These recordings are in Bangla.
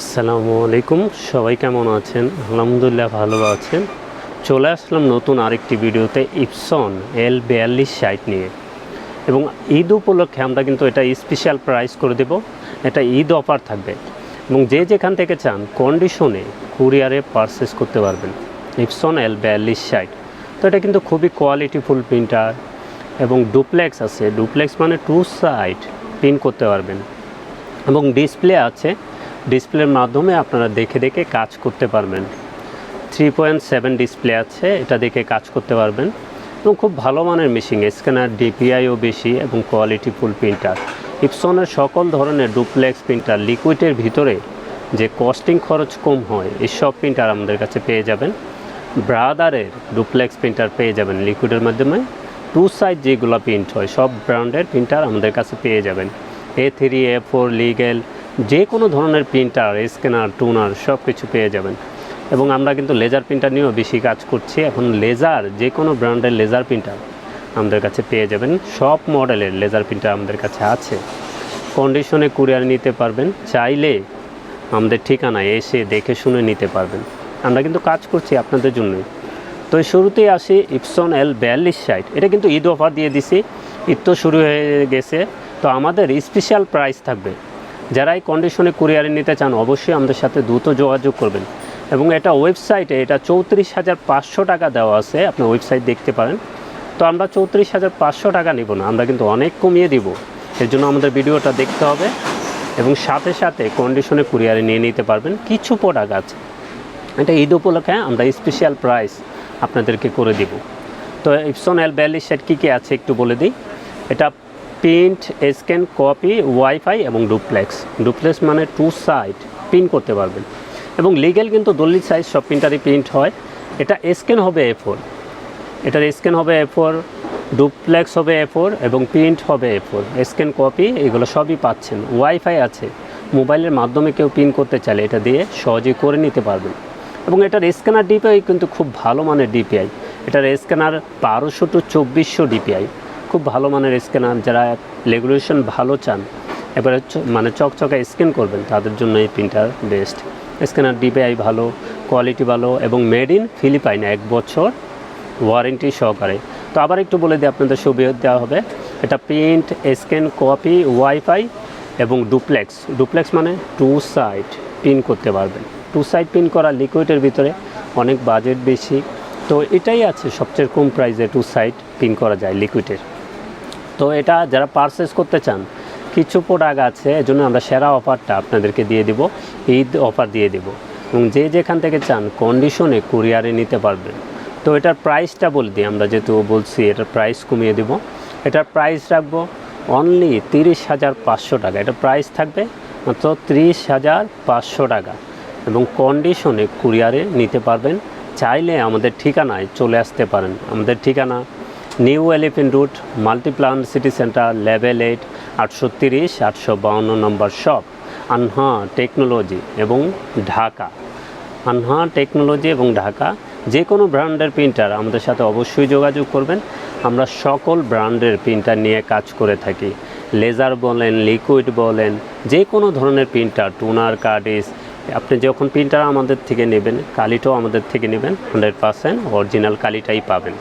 আসসালামু আলাইকুম, সবাই কেমন আছেন? আলহামদুলিল্লাহ ভালো আছেন। চলে আসলাম নতুন আরেকটি ভিডিওতে ইপসন এল বিয়াল্লিশ সাইট নিয়ে। এবং ঈদ উপলক্ষে আমরা কিন্তু এটা স্পেশাল প্রাইস করে দেব। এটা ঈদ অফার থাকবে। এবং যে যেখান থেকে চান কন্ডিশনে কুরিয়ারে পারচেস করতে পারবেন ইপসন এল বিয়াল্লিশ সাইট তো এটা কিন্তু খুবই কোয়ালিটিফুল প্রিন্টার এবং ডুপ্লেক্স আছে। ডুপ্লেক্স মানে টু সাইড প্রিন্ট করতে পারবেন। এবং ডিসপ্লে আছে ডিসপ্লের মাধ্যমে আপনারা দেখে দেখে কাজ করতে পারবেন। থ্রি পয়েন্ট সেভেন ডিসপ্লে আছে, এটা দেখে কাজ করতে পারবেন। এবং খুব ভালো মানের মেশিন স্ক্যানার ডিপিআইও বেশি এবং কোয়ালিটি ফুল প্রিন্টার ইপসনের সকল ধরনের ডুপ্লেক্স প্রিন্টার লিকুইডের ভিতরে যে কস্টিং খরচ কম হয়, এসব প্রিন্টার আমাদের কাছে পেয়ে যাবেন। ব্রাদারের ডুপ্লেক্স প্রিন্টার পেয়ে যাবেন লিকুইডের মাধ্যমে। টু সাইড যেগুলো প্রিন্ট হয়, সব ব্র্যান্ডের প্রিন্টার আমাদের কাছে পেয়ে যাবেন। A three A four legal যে কোনো ধরনের প্রিন্টার, স্ক্যানার, টুনার সব কিছু পেয়ে যাবেন। এবং আমরা কিন্তু লেজার প্রিন্টার নিয়েও বেশি কাজ করছি। এখন লেজার, যে কোনো ব্র্যান্ডের লেজার প্রিন্টার আমাদের কাছে পেয়ে যাবেন। সব মডেলের লেজার প্রিন্টার আমাদের কাছে আছে। কন্ডিশনে কুরিয়ার নিতে পারবেন। চাইলে আমাদের ঠিকানায় এসে দেখে শুনে নিতে পারবেন। আমরা কিন্তু কাজ করছি আপনাদের জন্যই। তো শুরুতেই আসি ইপসন এল বিয়াল্লিশ সাইট। এটা কিন্তু ঈদ অফার দিয়ে দিছি। ঈদ তো শুরু হয়ে গেছে। তো আমাদের স্পেশাল প্রাইস থাকবে। যারা এই কন্ডিশনে কুরিয়ারে নিতে চান, অবশ্যই আমাদের সাথে দ্রুত যোগাযোগ করবেন। এবং এটা ওয়েবসাইটে এটা চৌত্রিশ হাজার পাঁচশো টাকা দেওয়া আছে আপনি ওয়েবসাইট দেখতে পারেন। তো আমরা চৌত্রিশ হাজার পাঁচশো টাকা নিব না, আমরা কিন্তু অনেক কমিয়ে দিব। এর জন্য আমাদের ভিডিওটা দেখতে হবে এবং সাথে সাথে কন্ডিশনে কুরিয়ারে নিয়ে নিতে পারবেন কিছু প্রোডাক্ট আছে। এটা ঈদ উপলক্ষে আমরা স্পেশাল প্রাইস আপনাদেরকে করে দিব। তো ইপসন এল বিয়াল্লিশ সেট কী কী আছে একটু বলে দিই। এটা প্রিন্ট, স্ক্যান, কপি, ওয়াইফাই এবং ডুপ্লেক্স। ডুপ্লেক্স মানে টু সাইড প্রিন্ট করতে পারবেন। এবং লিগেল কিন্তু দল্লিশ সাইজ সব প্রিন্টারই প্রিন্ট হয়। এটা স্ক্যান হবে এ ফোর এটার স্ক্যান হবে এ ফোর ডুপ্লেক্স হবে এ ফোর এবং প্রিন্ট হবে এ ফোর স্ক্যান, কপি, এগুলো সবই পাচ্ছেন। ওয়াইফাই আছে। মোবাইলের মাধ্যমে কেউ প্রিন্ট করতে চাইলে এটা দিয়ে সহজেই করে নিতে পারবেন। এবং এটার স্ক্যানার ডিপিআই কিন্তু খুব ভালো মানের ডিপিআই এটার স্ক্যানার বারোশো টু চব্বিশশো ডিপিআই খুব ভালো মানের স্ক্যানার যারা রেগুলেশন ভালো চান, এবারে মানে চকচকে স্ক্যান করবেন, তাদের জন্য এই প্রিন্টার বেস্ট স্ক্যানার ডিপিআই ভালো কোয়ালিটি ভালো এবং মেড ইন ফিলিপাইন এক বছর ওয়ারেন্টি সহকারে। তো আবার একটু বলে দিই, আপনাদের সুবিধা দেওয়া হবে। এটা প্রিন্ট স্ক্যান কপি ওয়াইফাই এবং ডুপ্লেক্স ডুপ্লেক্স মানে টু সাইড পিন করতে পারবেন। টু সাইড পিন করা লিকুইডের ভিতরে অনেক বাজেট বেশি। তো এটাই আছে সবচেয়ে কম প্রাইসে টু সাইড পিন করা যায় লিকুইডের তো এটা যারা পারচেস করতে চান, কিছু প্রোডাক্ট আছে, এজন্য আমরা সেরা অফারটা আপনাদেরকে দিয়ে দিব, ঈদ অফার দিয়ে দেব। এবং যে যেখান থেকে চান কন্ডিশনে কুরিয়ারে নিতে পারবেন। তো এটার প্রাইসটা বলে দিই, আমরা যেহেতু বলছি এটার প্রাইস কমিয়ে দেব। এটার প্রাইস রাখব অনলি তিরিশ হাজার পাঁচশো টাকা। এটা প্রাইস থাকবে মাত্র তিরিশ হাজার পাঁচশো টাকা। এবং কন্ডিশনে কুরিয়ারে নিতে পারবেন। চাইলে আমাদের ঠিকানায় চলে আসতে পারেন। আমাদের ঠিকানা new elephant road multiplan city centre, level eight, আটশো তিরিশ, আটশো বাউন্ন নম্বর শপ, আনহা টেকনোলজি এবং ঢাকা। আনহা টেকনোলজি এবং ঢাকা যে কোনো ব্র্যান্ডের প্রিন্টার আমাদের সাথে অবশ্যই যোগাযোগ করবেন। আমরা সকল ব্র্যান্ডের প্রিন্টার নিয়ে কাজ করে থাকি। লেজার বলেন, লিকুইড বলেন যে কোনো ধরনের প্রিন্টার, টুনার, কার্ডিস, আপনি যখন প্রিন্টার আমাদের থেকে নেবেন, কালিটাও আমাদের থেকে নেবেন, হান্ড্রেড পারসেন্ট অরিজিনাল কালিটাই পাবেন।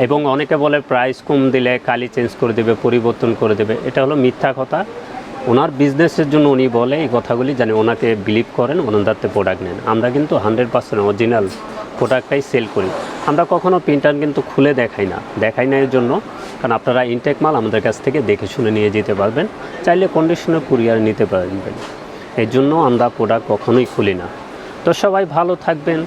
এবং অনেকে বলে প্রাইস কম দিলে কালি চেঞ্জ করে দেবে, পরিবর্তন করে দেবে। এটা হলো মিথ্যা কথা। ওনার বিজনেসের জন্য উনি বলে এই কথাগুলি জানি ওনাকে বিলিভ করেন ওনার দাঁতে প্রোডাক্ট নেন। আমরা কিন্তু হান্ড্রেড পার্সেন্ট অরিজিনাল প্রোডাক্টটাই সেল করি। আমরা কখনও প্রিন্টার কিন্তু খুলে দেখাই না। দেখাই না এর জন্য। কারণ আপনারা ইনটেক মাল আমাদের কাছ থেকে দেখে শুনে নিয়ে যেতে পারবেন। চাইলে কন্ডিশনে কুরিয়ার নিতে পারবেন। এর জন্য আমরা প্রোডাক্ট কখনোই খুলি না। তো সবাই ভালো থাকবেন।